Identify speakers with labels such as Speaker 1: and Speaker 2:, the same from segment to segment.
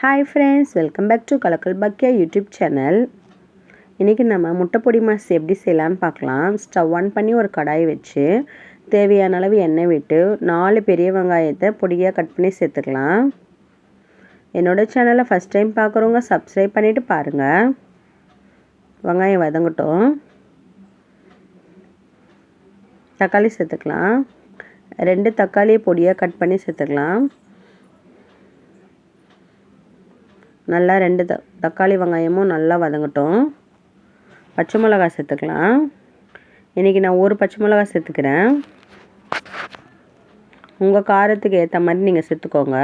Speaker 1: Hi friends welcome back to Kalakkal பக்கியா YouTube channel இன்றைக்கி நம்ம முட்டைப்பொடி mass எப்படி செய்யலான்னு பார்க்கலாம். ஸ்டவ் ஆன் பண்ணி ஒரு கடாய் வச்சு தேவையான அளவு எண்ணெய் விட்டு நாலு பெரிய வெங்காயத்தை பொடியாக கட் பண்ணி சேர்த்துக்கலாம். என்னோடய சேனலை ஃபஸ்ட் டைம் பார்க்குறவங்க சப்ஸ்கிரைப் பண்ணிவிட்டு பாருங்கள் வெங்காயம் வதங்கட்டும். தக்காளி சேர்த்துக்கலாம். ரெண்டு தக்காளியை பொடியாக கட் பண்ணி சேர்த்துக்கலாம். நல்லா ரெண்டு த தக்காளி வெங்காயமும் நல்லா வதங்கட்டும். பச்சை மிளகா சேர்த்துக்கலாம். இன்றைக்கி நான் ஒரு பச்சை மிளகா சேர்த்துக்கிறேன். உங்கள் காரத்துக்கு ஏற்ற மாதிரி நீங்கள் சேர்த்துக்கோங்க.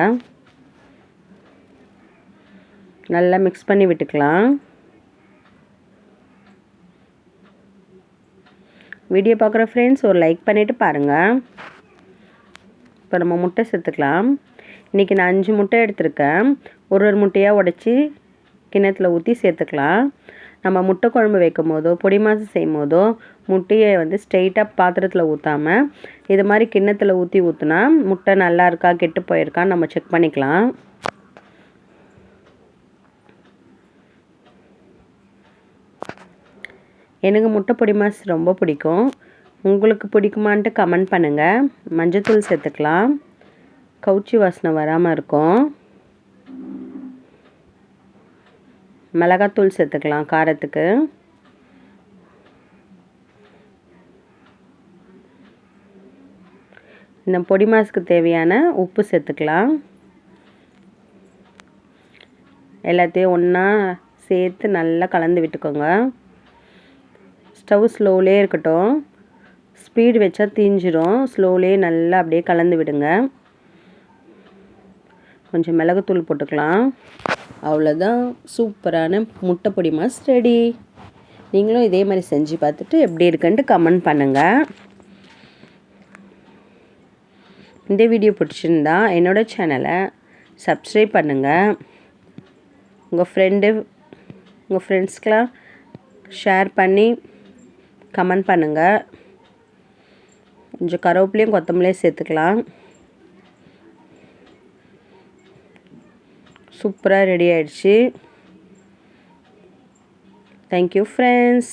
Speaker 1: நல்லா மிக்ஸ் பண்ணி விட்டுக்கலாம். வீடியோ பார்க்குற ஃப்ரெண்ட்ஸ் ஒரு லைக் பண்ணிவிட்டு பாருங்கள் இப்போ நம்ம முட்டை சேர்த்துக்கலாம். இன்றைக்கி நான் அஞ்சு முட்டை எடுத்திருக்கேன். ஒரு ஒரு முட்டையாக உடச்சி கிணத்துல ஊற்றி சேர்த்துக்கலாம். நம்ம முட்டை குழம்பு வைக்கும் போதோ பொடி மாசு செய்யும் போதோ முட்டையை வந்து ஸ்ட்ரெயிட்டாக பாத்திரத்தில் ஊற்றாமல் இது மாதிரி கிண்ணத்தில் ஊற்றி ஊற்றினா முட்டை நல்லா இருக்கா கெட்டு போயிருக்கான்னு நம்ம செக் பண்ணிக்கலாம். எனக்கு முட்டை பொடி மாசு ரொம்ப பிடிக்கும். உங்களுக்கு பிடிக்குமான்ட்டு கமெண்ட் பண்ணுங்கள் மஞ்சத்தூள் சேர்த்துக்கலாம். கவுச்சி வாசனை வராமல் இருக்கும். மிளகாத்தூள் சேர்த்துக்கலாம் காரத்துக்கு. இந்த பொடி மாஸ்க்கு தேவையான உப்பு சேர்த்துக்கலாம். எல்லாத்தையும் ஒன்றா சேர்த்து நல்லா கலந்து விட்டுக்கோங்க. ஸ்டவ் ஸ்லோலே இருக்கட்டும். ஸ்பீடு வச்சா தீஞ்சிரும். ஸ்லோலே நல்லா அப்படியே கலந்து விடுங்க. கொஞ்சம் மிளகுத்தூள் போட்டுக்கலாம். அவ்வளோதான் சூப்பரான முட்டை பொடி மாஸ் ரெடி நீங்களும் இதே மாதிரி செஞ்சு பார்த்துட்டு எப்படி இருக்குன்ட்டு கமெண்ட் பண்ணுங்கள் இந்த வீடியோ பிடிச்சிருந்தா என்னோடய சேனலை சப்ஸ்கிரைப் பண்ணுங்கள் உங்கள் ஃப்ரெண்டு உங்கள் ஃப்ரெண்ட்ஸ்க்கெலாம் ஷேர் பண்ணி கமெண்ட் பண்ணுங்கள் கொஞ்சம் கருவேப்பிலையும் கொத்தமல்லியும் சேர்த்துக்கலாம். சூப்பராக ரெடி ஆயிடுச்சு. Thank you friends